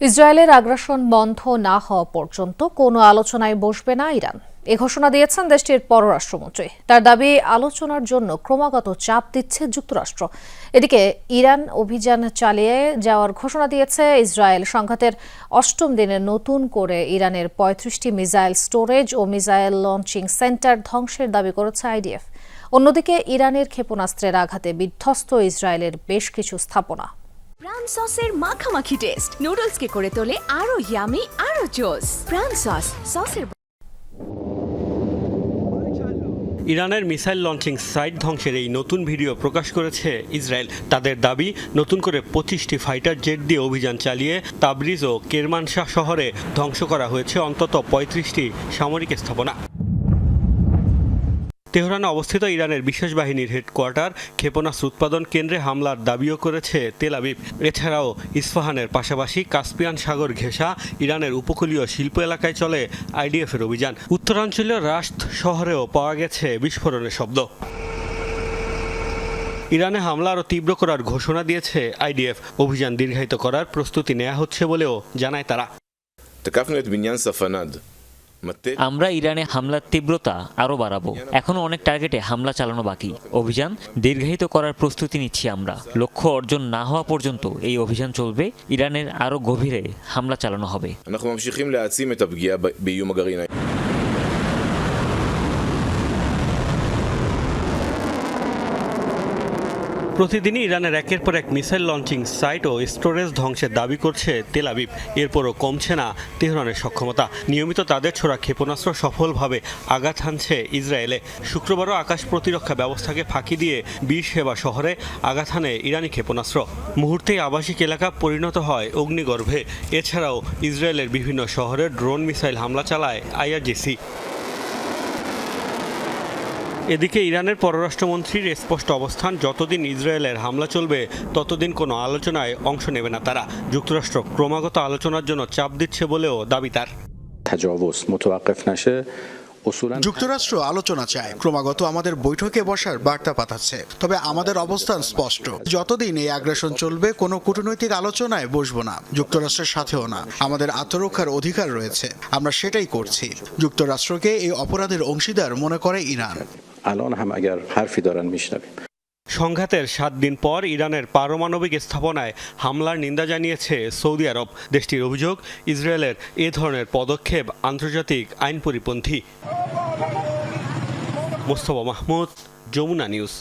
ইসরায়েলের আগ্রাসন বন্ধ না হওয়া পর্যন্ত কোনো আলোচনায় বসবে না ইরান। এ ঘোষণা দিয়েছেন দেশটির পররাষ্ট্রমন্ত্রী। তার দাবি, আলোচনার জন্য ক্রমাগত চাপ দিচ্ছে যুক্তরাষ্ট্র। এদিকে ইরান অভিযান চালিয়ে যাওয়ার ঘোষণা দিয়েছে ইসরায়েল। সংঘাতের অষ্টম দিনে নতুন করে ইরানের পঁয়ত্রিশটি মিসাইল স্টোরেজ ও মিসাইল লঞ্চিং সেন্টার ধ্বংসের দাবি করেছে আইডিএফ। অন্যদিকে ইরানের ক্ষেপণাস্ত্রের আঘাতে বিধ্বস্ত ইসরায়েলের বেশ কিছু স্থাপনা। সসের মাখামাখি টেস্ট নুডলসকে করে তোলে আরও ইয়ামি আরও জোস প্রাণ সস সসের ইরানের মিসাইল লঞ্চিং সাইট ধ্বংসের এই নতুন ভিডিও প্রকাশ করেছে ইসরায়েল। তাদের দাবি, নতুন করে পঁচিশটি ফাইটার জেট দিয়ে অভিযান চালিয়ে তাবরিজ ও কেরমানশাহ শহরে ধ্বংস করা হয়েছে অন্তত পঁয়ত্রিশটি সামরিক স্থাপনা। তেহরানে অবস্থিত ইরানের বিশেষ বাহিনীর হেডকোয়ার্টার ক্ষেপণাস্ত্র উৎপাদন কেন্দ্রে হামলার দাবিও করেছে তেল আবিব। এছাড়াও ইস্পাহানের পাশাপাশি কাস্পিয়ান সাগর ঘেঁষা ইরানের উপকূলীয় শিল্প এলাকায় চলে আইডিএফের অভিযান। উত্তরাঞ্চলীয় রাশদ শহরেও পাওয়া গেছে বিস্ফোরণের শব্দ। ইরানে হামলা আরও তীব্র করার ঘোষণা দিয়েছে আইডিএফ। অভিযান দীর্ঘায়িত করার প্রস্তুতি নেওয়া হচ্ছে বলেও জানায় তারা। আমরা ইরানে হামলার তীব্রতা আরও বাড়াবো। এখনও অনেক টার্গেটে হামলা চালানো বাকি। অভিযান দীর্ঘায়িত করার প্রস্তুতি নিচ্ছি আমরা। লক্ষ্য অর্জন না হওয়া পর্যন্ত এই অভিযান চলবে। ইরানের আরও গভীরে হামলা চালানো হবে। প্রতিদিনই ইরানের একের পর এক মিসাইল লঞ্চিং সাইট ও স্টোরেজ ধ্বংসের দাবি করছে তেল আবিব। এরপরও কমছে না তেহরানের সক্ষমতা। নিয়মিত তাদের ছোড়া ক্ষেপণাস্ত্র সফলভাবে আঘাত হানছে ইসরায়েলে। শুক্রবারও আকাশ প্রতিরক্ষা ব্যবস্থাকে ফাঁকি দিয়ে বীর সেবা শহরে আঘাত হানে ইরানি ক্ষেপণাস্ত্র। মুহূর্তেই আবাসিক এলাকা পরিণত হয় অগ্নিগর্ভে। এছাড়াও ইসরায়েলের বিভিন্ন শহরে ড্রোন মিসাইল হামলা চালায় আইআরজিসি। এদিকে ইরানের পররাষ্ট্রমন্ত্রীর স্পষ্ট অবস্থান, যতদিন ইসরায়েলের হামলা চলবে, ততদিন কোনো আলোচনায় অংশ নেবে না তারা। যুক্তরাষ্ট্র ক্রমাগত আলোচনার জন্য চাপ দিচ্ছে বলেও দাবি তার। যুক্তরাষ্ট্র আলোচনা চায়, ক্রমাগত আমাদের বৈঠকে বসার বার্তা পাঠাচ্ছে। তবে আমাদের অবস্থান স্পষ্ট। যতদিন এই আগ্রাসন চলবে, কোনো কূটনৈতিক আলোচনায় বসবো না। যুক্তরাষ্ট্রের সাথেও না, আমাদের আত্মরক্ষার অধিকার রয়েছে। আমরা সেটাই করছি। যুক্তরাষ্ট্রকে এই অপরাধের অংশীদার মনে করে ইরান। الان هم اگر حرفی دارن میشنویم সংঘাতের সাত দিন পর ইরানের পারমাণবিক স্থাপনায় হামলার নিন্দা জানিয়েছে সৌদি আরব দেশটির অভিযোগ ইসরায়েলের এ ধরনের পদক্ষেপ আন্তর্জাতিক আইন পরিপন্থী মোস্তফা মাহমুদ যমুনা নিউজ